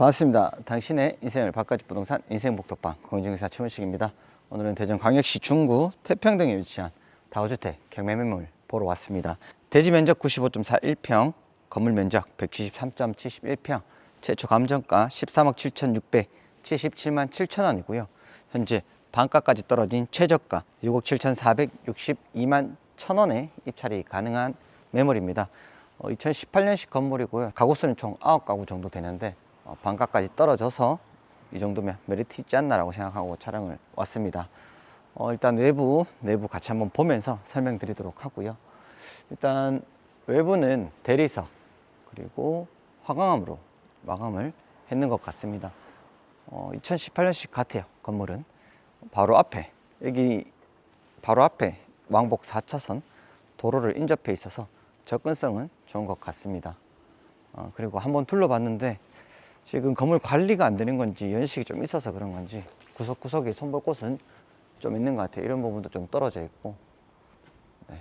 반갑습니다. 당신의 인생을 바꿔줄 부동산 인생 복덕방 공인중개사 최문식입니다. 오늘은 대전 광역시 중구 태평동에 위치한 다우주택 경매 매물 보러 왔습니다. 대지 면적 95.41평, 건물 면적 173.71평, 최초 감정가 13억 7,677만 7천 원이고요. 현재 반가까지 떨어진 최저가 6억 7,462만 1천 원에 입찰이 가능한 매물입니다. 어, 2018년식 건물이고요. 가구 수는 총 9가구 정도 되는데 어, 반가까지 떨어져서 이 정도면 메리트 있지 않나라고 생각하고 촬영을 왔습니다. 어, 일단 외부, 내부 같이 한번 보면서 설명드리도록 하고요. 일단 외부는 대리석 그리고 화강암으로 마감을 했는 것 같습니다. 어, 2018년식 같아요. 건물은 바로 앞에 여기 바로 앞에 왕복 4차선 도로를 인접해 있어서 접근성은 좋은 것 같습니다. 어, 그리고 한번 둘러봤는데 지금 건물 관리가 안 되는 건지 연식이 좀 있어서 그런 건지 구석구석에 손볼 곳은 좀 있는 것 같아요. 이런 부분도 좀 떨어져 있고 네.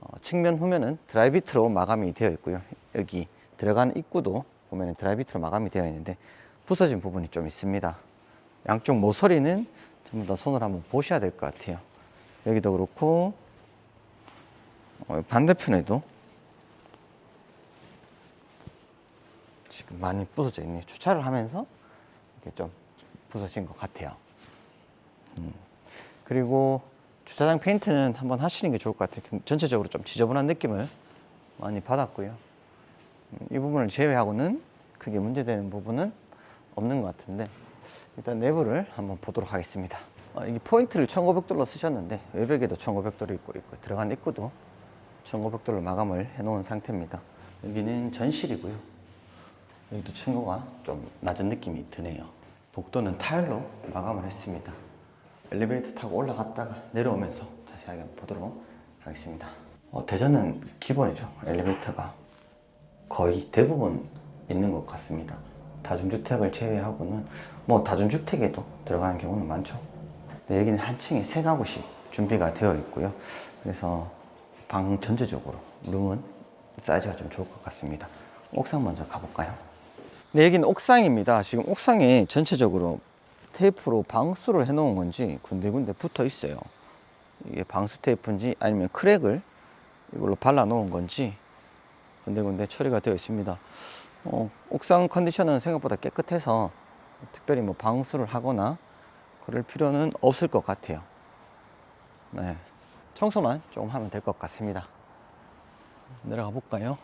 어, 측면 후면은 드라이비트로 마감이 되어 있고요. 여기 들어가는 입구도 보면 드라이비트로 마감이 되어 있는데 부서진 부분이 좀 있습니다. 양쪽 모서리는 전부 다 손을 한번 보셔야 될 것 같아요. 여기도 그렇고 어, 반대편에도 지금 많이 부서져 있네요. 주차를 하면서 이렇게 좀 부서진 것 같아요. 음. 그리고 주차장 페인트는 한번 하시는 게 좋을 것 같아요. 전체적으로 좀 지저분한 느낌을 많이 받았고요. 음, 이 부분을 제외하고는 크게 문제되는 부분은 없는 것 같은데 일단 내부를 한번 보도록 하겠습니다. 어, 이게 포인트를 1500돌로 쓰셨는데 외벽에도 1500돌이 있고, 있고 들어간 입구도 1500돌로 마감을 해놓은 상태입니다. 여기는 전실이고요. 여기도 층고가 좀 낮은 느낌이 드네요. 복도는 타일로 마감을 했습니다. 엘리베이터 타고 올라갔다가 내려오면서 자세하게 보도록 하겠습니다. 어, 대전은 기본이죠. 엘리베이터가 거의 대부분 있는 것 같습니다. 다중주택을 제외하고는 뭐 다중주택에도 들어가는 경우는 많죠. 근데 여기는 한 층에 세 가구씩 준비가 되어 있고요. 그래서 방 전체적으로 룸은 사이즈가 좀 좋을 것 같습니다. 옥상 먼저 가볼까요? 네, 여기는 옥상입니다. 지금 옥상에 전체적으로 테이프로 방수를 해 놓은 건지 군데군데 붙어 있어요. 이게 방수 테이프인지 아니면 크랙을 이걸로 발라 놓은 건지 군데군데 처리가 되어 있습니다. 어, 옥상 컨디션은 생각보다 깨끗해서 특별히 뭐 방수를 하거나 그럴 필요는 없을 것 같아요. 네. 청소만 조금 하면 될 것 같습니다. 내려가 볼까요?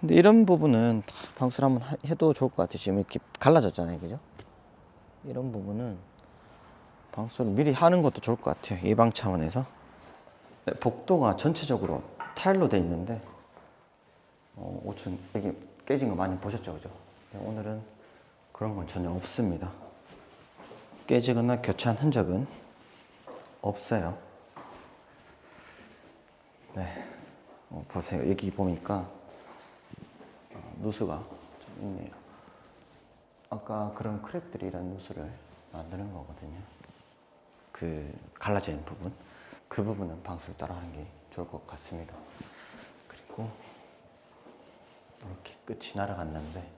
근데 이런 부분은 다 방수를 한번 하- 해도 좋을 것 같아요. 지금 이렇게 갈라졌잖아요. 그죠? 이런 부분은 방수를 미리 하는 것도 좋을 것 같아요. 예방 차원에서. 네, 복도가 전체적으로 타일로 돼 있는데 어, 5층 여기 깨진 거 많이 보셨죠, 그죠? 네, 오늘은 그런 건 전혀 없습니다. 깨지거나 교체한 흔적은 없어요. 네, 어, 보세요. 여기 보니까 어, 누수가 좀 있네요. 아까 그런 크랙들이란 누수를 만드는 거거든요. 그 갈라져 있는 부분, 그 부분은 방수를 따라 하는 게 좋을 것 같습니다. 그리고 이렇게 끝이 날아갔는데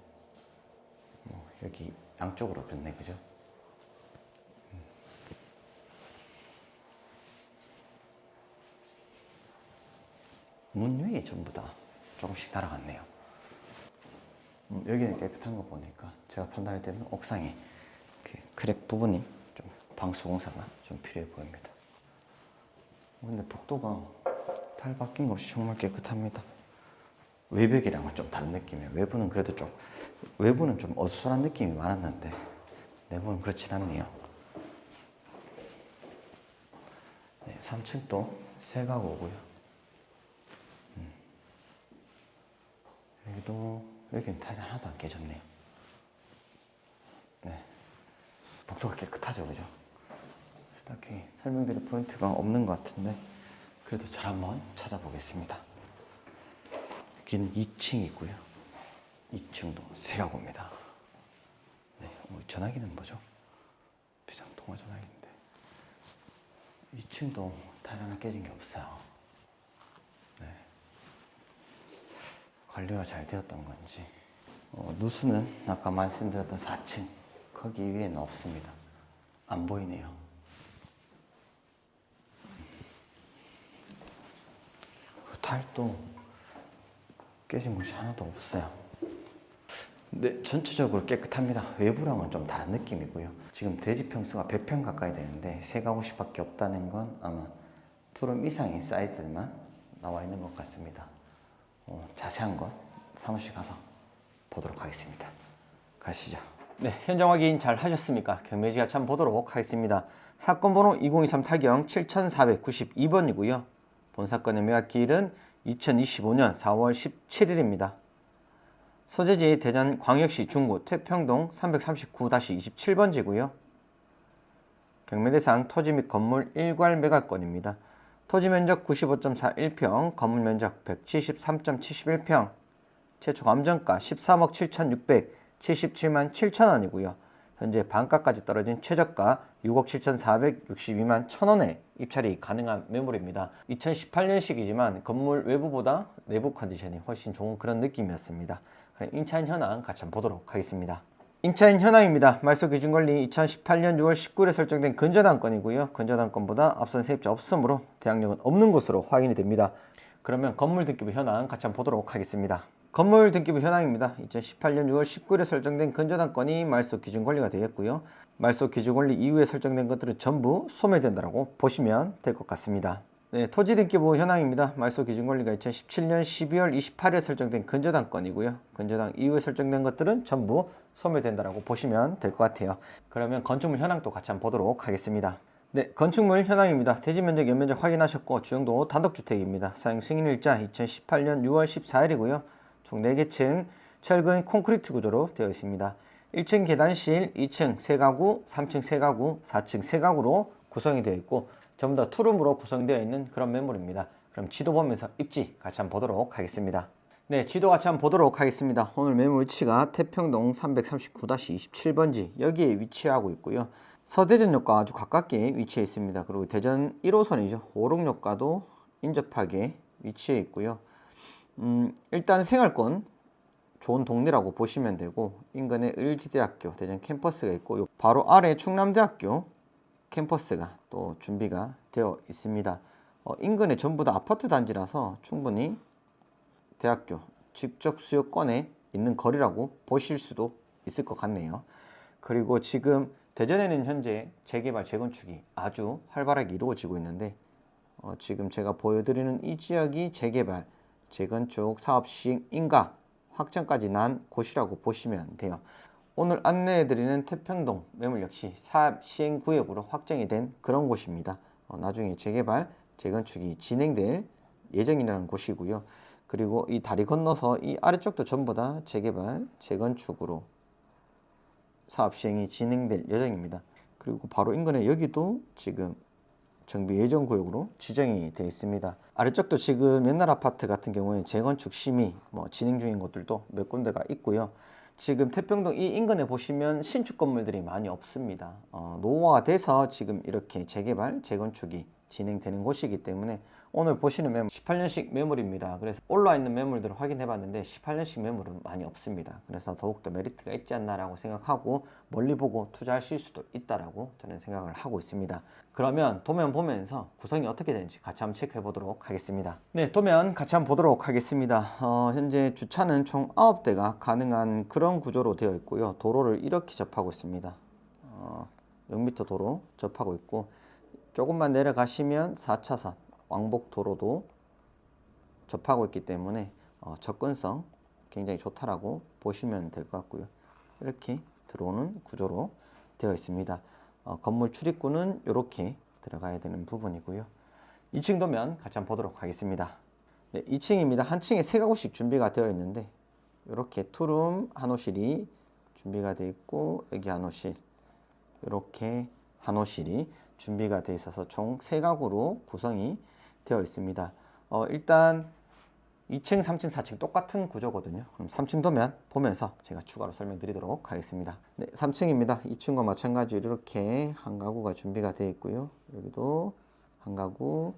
뭐 여기 양쪽으로 그랬네, 그죠? 문 위에 전부 다 조금씩 날아갔네요. 음, 여기는 깨끗한 거 보니까 제가 판단할 때는 옥상에 그 크랙 부분이 좀 방수 공사가 좀 필요해 보입니다. 근데 복도가 타일 바뀐 거 없이 정말 깨끗합니다. 외벽이랑은 좀 다른 느낌이에요. 외부는 그래도 좀 외부는 좀 어수선한 느낌이 많았는데 내부는 그렇진 않네요. 네, 3층도 새 가구고요. 음. 여기도 여기는 타일이 하나도 안 깨졌네요. 네, 복도가 깨끗하죠, 그죠? 딱히 설명드릴 포인트가 없는 것 같은데 그래도 잘 한번 찾아보겠습니다. 여기는 2층이고요. 2층도 새 가구입니다. 네, 어, 전화기는 뭐죠? 비상 통화 전화기인데 2층도 타일 하나 깨진 게 없어요. 관리가 잘 되었던 건지 어, 누수는 아까 말씀드렸던 4층 거기 위에는 없습니다. 안 보이네요. 그 탈도 깨진 곳이 하나도 없어요. 네, 전체적으로 깨끗합니다. 외부랑은 좀 다른 느낌이고요. 지금 대지 평수가 100평 가까이 되는데 세 가구씩 밖에 없다는 건 아마 투룸 이상의 사이즈들만 나와 있는 것 같습니다. 어, 자세한 건 사무실 가서 보도록 하겠습니다. 가시죠. 네, 현장 확인 잘 하셨습니까? 경매지가 참 보도록 하겠습니다. 사건 번호 2023 타경 7492번이고요. 본 사건의 매각 기일은 2025년 4월 17일입니다. 소재지 대전 광역시 중구 태평동 339-27번지고요. 경매 대상 토지 및 건물 일괄 매각권입니다. 토지 면적 95.41평, 건물 면적 173.71평, 최초 감정가 13억 7,677만 7천 원이고요. 현재 반가까지 떨어진 최저가 6억 7,462만 1천 원에 입찰이 가능한 매물입니다. 2018년식이지만 건물 외부보다 내부 컨디션이 훨씬 좋은 그런 느낌이었습니다. 그럼 임차인 현황 같이 한번 보도록 하겠습니다. 임차인 현황입니다. 말소 기준 권리 2018년 6월 19일에 설정된 근저당권이고요. 근저당권보다 앞선 세입자 없으므로 대항력은 없는 것으로 확인이 됩니다. 그러면 건물 등기부 현황 같이 한번 보도록 하겠습니다. 건물 등기부 현황입니다. 2018년 6월 19일에 설정된 근저당권이 말소 기준 권리가 되겠고요. 말소 기준 권리 이후에 설정된 것들은 전부 소멸된다고 보시면 될 것 같습니다. 네, 토지 등기부 현황입니다. 말소 기준 권리가 2017년 12월 28일에 설정된 근저당권이고요. 근저당 이후에 설정된 것들은 전부 소멸된다고 보시면 될 것 같아요. 그러면 건축물 현황도 같이 한번 보도록 하겠습니다. 네, 건축물 현황입니다. 대지 면적, 연면적 확인하셨고 주영도 단독주택입니다. 사용 승인일자 2018년 6월 14일이고요. 총 4개 층 철근 콘크리트 구조로 되어 있습니다. 1층 계단실, 2층 3가구, 3층 3가구, 4층 3가구로 구성이 되어 있고 전부 다 투룸으로 구성되어 있는 그런 매물입니다. 그럼 지도 보면서 입지 같이 한번 보도록 하겠습니다. 네, 지도 같이 한번 보도록 하겠습니다. 오늘 매물 위치가 태평동 339-27번지 여기에 위치하고 있고요. 서대전역과 아주 가깝게 위치해 있습니다. 그리고 대전 1호선이죠. 오록역과도 인접하게 위치해 있고요. 음, 일단 생활권 좋은 동네라고 보시면 되고 인근에 을지대학교 대전 캠퍼스가 있고 바로 아래 충남대학교 캠퍼스가 또 준비가 되어 있습니다. 어, 인근에 전부 다 아파트 단지라서 충분히 대학교 직접 수요권에 있는 거리라고 보실 수도 있을 것 같네요. 그리고 지금 대전에는 현재 재개발 재건축이 아주 활발하게 이루어지고 있는데 어, 지금 제가 보여드리는 이 지역이 재개발 재건축 사업 시행 인가 확정까지 난 곳이라고 보시면 돼요. 오늘 안내해드리는 태평동 매물 역시 사업 시행 구역으로 확정이 된 그런 곳입니다. 어, 나중에 재개발, 재건축이 진행될 예정이라는 곳이고요. 그리고 이 다리 건너서 이 아래쪽도 전부 다 재개발, 재건축으로 사업 시행이 진행될 예정입니다. 그리고 바로 인근에 여기도 지금 정비 예정 구역으로 지정이 되어 있습니다. 아래쪽도 지금 옛날 아파트 같은 경우에 재건축 심의 뭐 진행 중인 곳들도 몇 군데가 있고요. 지금 태평동 이 인근에 보시면 신축 건물들이 많이 없습니다. 어, 노후화돼서 지금 이렇게 재개발, 재건축이 진행되는 곳이기 때문에 오늘 보시는 매물 18년식 매물입니다. 그래서 올라와 있는 매물들을 확인해 봤는데 18년식 매물은 많이 없습니다. 그래서 더욱더 메리트가 있지 않나라고 생각하고 멀리 보고 투자하실 수도 있다라고 저는 생각을 하고 있습니다. 그러면 도면 보면서 구성이 어떻게 되는지 같이 한번 체크해 보도록 하겠습니다. 네, 도면 같이 한번 보도록 하겠습니다. 어, 현재 주차는 총 9대가 가능한 그런 구조로 되어 있고요. 도로를 이렇게 접하고 있습니다. 어, 6m 도로 접하고 있고 조금만 내려가시면 4차선 왕복 도로도 접하고 있기 때문에 어, 접근성 굉장히 좋다라고 보시면 될 것 같고요. 이렇게 들어오는 구조로 되어 있습니다. 어, 건물 출입구는 이렇게 들어가야 되는 부분이고요. 2층 도면 같이 한번 보도록 하겠습니다. 네, 2층입니다. 한 층에 세 가구씩 준비가 되어 있는데 이렇게 투룸 한 호실이 준비가 되어 있고 여기 한 호실 이렇게 한 호실이 준비가 되어 있어서 총 세 가구로 구성이 되어 있습니다. 어, 일단 2층, 3층, 4층 똑같은 구조거든요. 그럼 3층 도면 보면서 제가 추가로 설명드리도록 하겠습니다. 네, 3층입니다. 2층과 마찬가지로 이렇게 한 가구가 준비가 되어 있고요. 여기도 한 가구,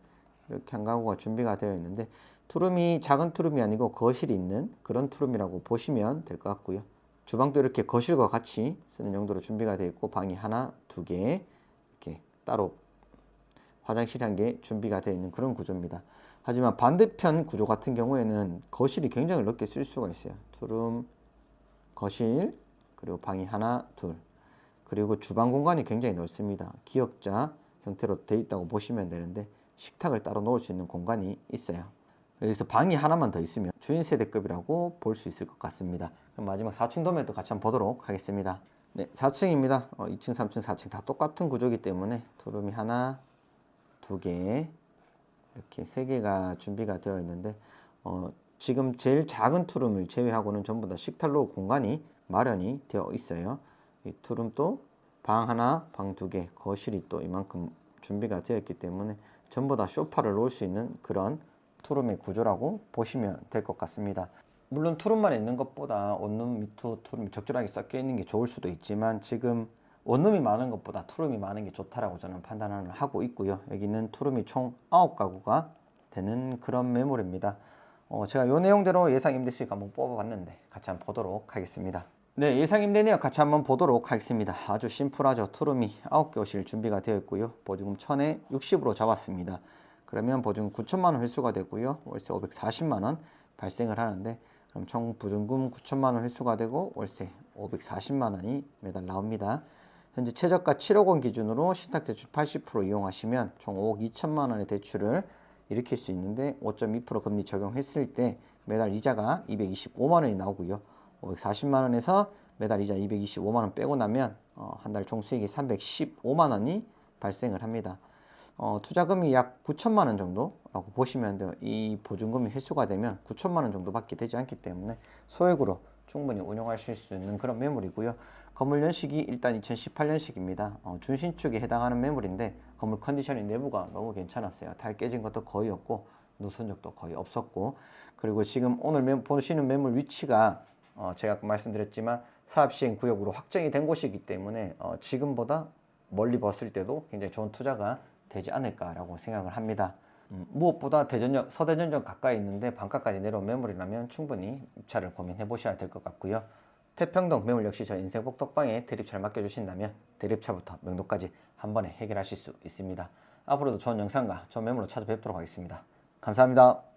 이렇게 한 가구가 준비가 되어 있는데 투룸이 작은 투룸이 아니고 거실이 있는 그런 투룸이라고 보시면 될 것 같고요. 주방도 이렇게 거실과 같이 쓰는 용도로 준비가 되어 있고 방이 하나, 두 개 이렇게 따로 화장실이 한개 준비가 되어 있는 그런 구조입니다. 하지만 반대편 구조 같은 경우에는 거실이 굉장히 넓게 쓸 수가 있어요. 투룸, 거실, 그리고 방이 하나, 둘. 그리고 주방 공간이 굉장히 넓습니다. 기역자 형태로 되어 있다고 보시면 되는데 식탁을 따로 놓을 수 있는 공간이 있어요. 여기서 방이 하나만 더 있으면 주인 세대급이라고 볼 수 있을 것 같습니다. 그럼 마지막 4층 도면도 같이 한번 보도록 하겠습니다. 네, 4층입니다. 어, 2층, 3층, 4층 다 똑같은 구조이기 때문에 투룸이 하나, 두 개, 이렇게 세 개가 준비가 되어 있는데 어, 지금 제일 작은 투룸을 제외하고는 전부 다 식탁로 공간이 마련이 되어 있어요. 이 투룸도 방 하나, 방 두 개, 거실이 또 이만큼 준비가 되어 있기 때문에 전부 다 소파를 놓을 수 있는 그런 투룸의 구조라고 보시면 될 것 같습니다. 물론 투룸만 있는 것보다 원룸, 미투, 투룸이 적절하게 섞여 있는 게 좋을 수도 있지만 지금 원룸이 많은 것보다 투룸이 많은 게 좋다라고 저는 판단을 하고 있고요. 여기는 투룸이 총 9가구가 되는 그런 매물입니다. 어, 제가 요 내용대로 예상 임대 수익 한번 뽑아봤는데 같이 한번 보도록 하겠습니다. 네, 예상 임대 내역 같이 한번 보도록 하겠습니다. 아주 심플하죠. 투룸이 9개 오실 준비가 되어 있고요. 보증금 1000에 60으로 잡았습니다. 그러면 보증금 9천만 원 회수가 되고요. 월세 540만 원 발생을 하는데 그럼 총 보증금 9천만 원 회수가 되고 월세 540만 원이 매달 나옵니다. 현재 최저가 7억 원 기준으로 신탁대출 80% 이용하시면 총 5억 2천만 원의 대출을 일으킬 수 있는데 5.2% 금리 적용했을 때 매달 이자가 225만 원이 나오고요. 540만 원에서 매달 이자 225만 원 빼고 나면 어, 한 달 총 수익이 315만 원이 발생을 합니다. 어, 투자금이 약 9천만 원 정도라고 보시면 돼요. 이 보증금이 회수가 되면 9천만 원 정도밖에 되지 않기 때문에 소액으로 충분히 운용하실 수 있는 그런 매물이고요. 건물 연식이 일단 2018년식입니다. 어, 준신축에 해당하는 매물인데 건물 컨디션이 내부가 너무 괜찮았어요. 달 깨진 것도 거의 없고 누수 적도 거의 없었고 그리고 지금 오늘 매, 보시는 매물 위치가 어, 제가 말씀드렸지만 사업 시행 구역으로 확정이 된 곳이기 때문에 어, 지금보다 멀리 봤을 때도 굉장히 좋은 투자가 되지 않을까라고 생각을 합니다. 음, 무엇보다 대전역, 서대전역 가까이 있는데 방가까지 내려온 매물이라면 충분히 입차를 고민해 보셔야 될 것 같고요. 태평동 매물 역시 저 인생 복 덕방에 대립차를 맡겨주신다면 대립차부터 명도까지 한 번에 해결하실 수 있습니다. 앞으로도 좋은 영상과 좋은 매물로 찾아뵙도록 하겠습니다. 감사합니다.